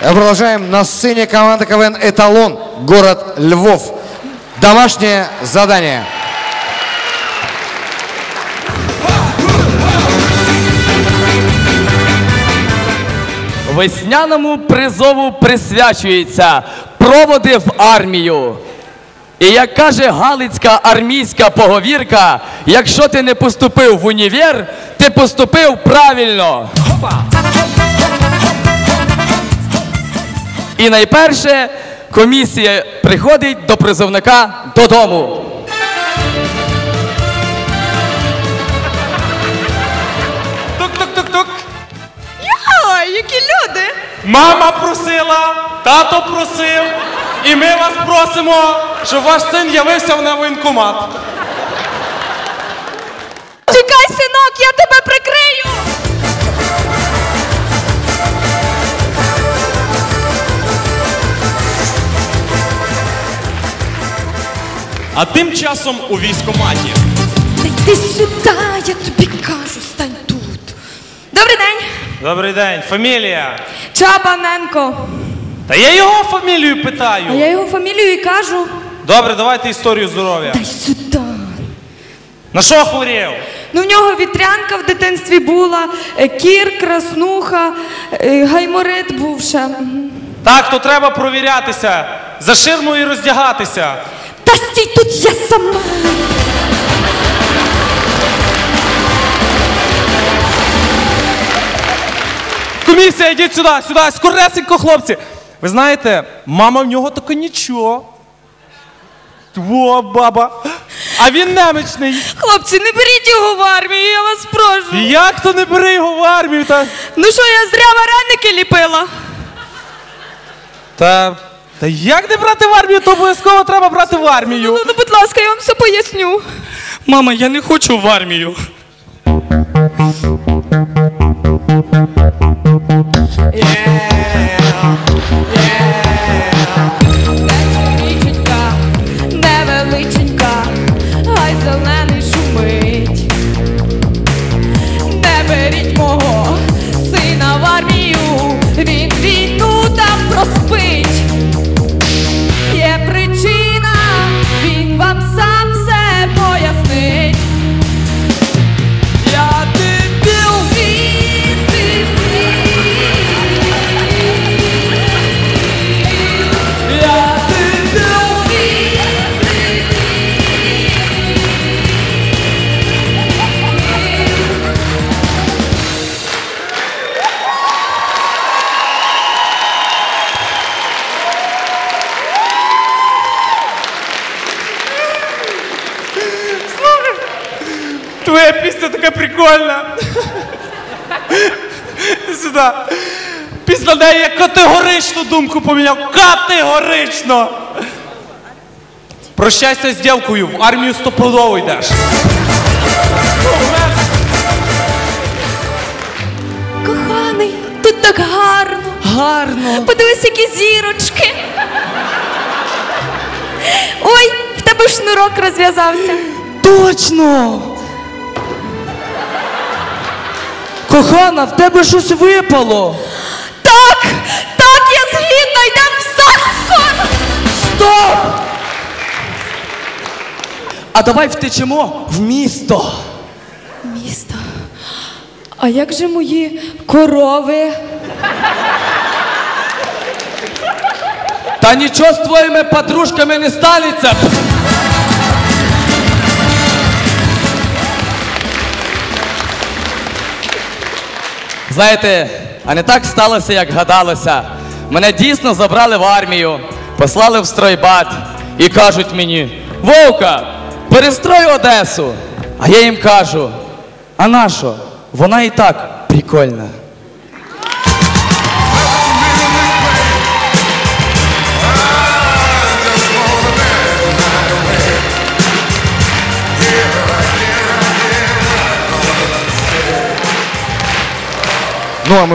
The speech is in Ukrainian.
Продолжаем на сцене команда КВН «Эталон», город Львов. Домашнее задание. Весняному призову присвячується проводи в армію. І як каже Галицька армійська поговірка, якщо ти не поступив в універ, ти поступив правильно. І найперше комісія приходить до призовника додому. Тук-тук-тук-тук. Ой, які люди! Мама просила, тато просив, і ми вас просимо, щоб ваш син явився на воєнкомат. Чекай, синок, я тебе прикрию! А тим часом у військкоматі. Та йди сюди, я тобі кажу, стань тут. Добрий день, Добрий день, фамілія. Чабаненко. Та я його фамілію А питаю. я його фамілію і кажу. Добре, давайте історію здоров'я. Дай сюди. На що хворів? Ну, в нього вітрянка в дитинстві була, е, кір, краснуха, е, гайморит був ще. Мгм. Так, то треба провірятися. За ширмою роздягатися. Та стій тут я сама. Комісія, йдіть сюди, сюди, скоресенько, хлопці. Ви знаєте, мама в нього таке нічого. Во, баба. А він немічний. Хлопці, не беріть його в армію, я вас прошу. Як то не бери його в армію? Та, Ну що, я зря вареники ліпила? та, та як не брати в армію, то обов'язково треба брати в армію. Ну, ну, будь ласка, я вам все поясню. Мама, я не хочу в армію. Твоя пісня така прикольна. Сюди. Після неї я категорично думку поміняв. Категорично. Прощайся з дівкою, в армію стопудово йдеш. Коханий, тут так гарно. Гарно. Подивись, які зірочки. Ой, в тебе шнурок розв'язався. Точно! Кохана, в тебе щось випало. Так, так, я згідна, йдемо в ЗАГС скоро. Стоп! А давай втечемо в місто. Місто. А як же мої корови? Та нічого з твоїми подружками не станеться. Знаєте, а не так сталося, як гадалося. Мене дійсно забрали в армію, послали в стройбат і кажуть мені: Вовка, перестрой Одесу. А я їм кажу: а нащо? Вона і так прикольна. Ну а мы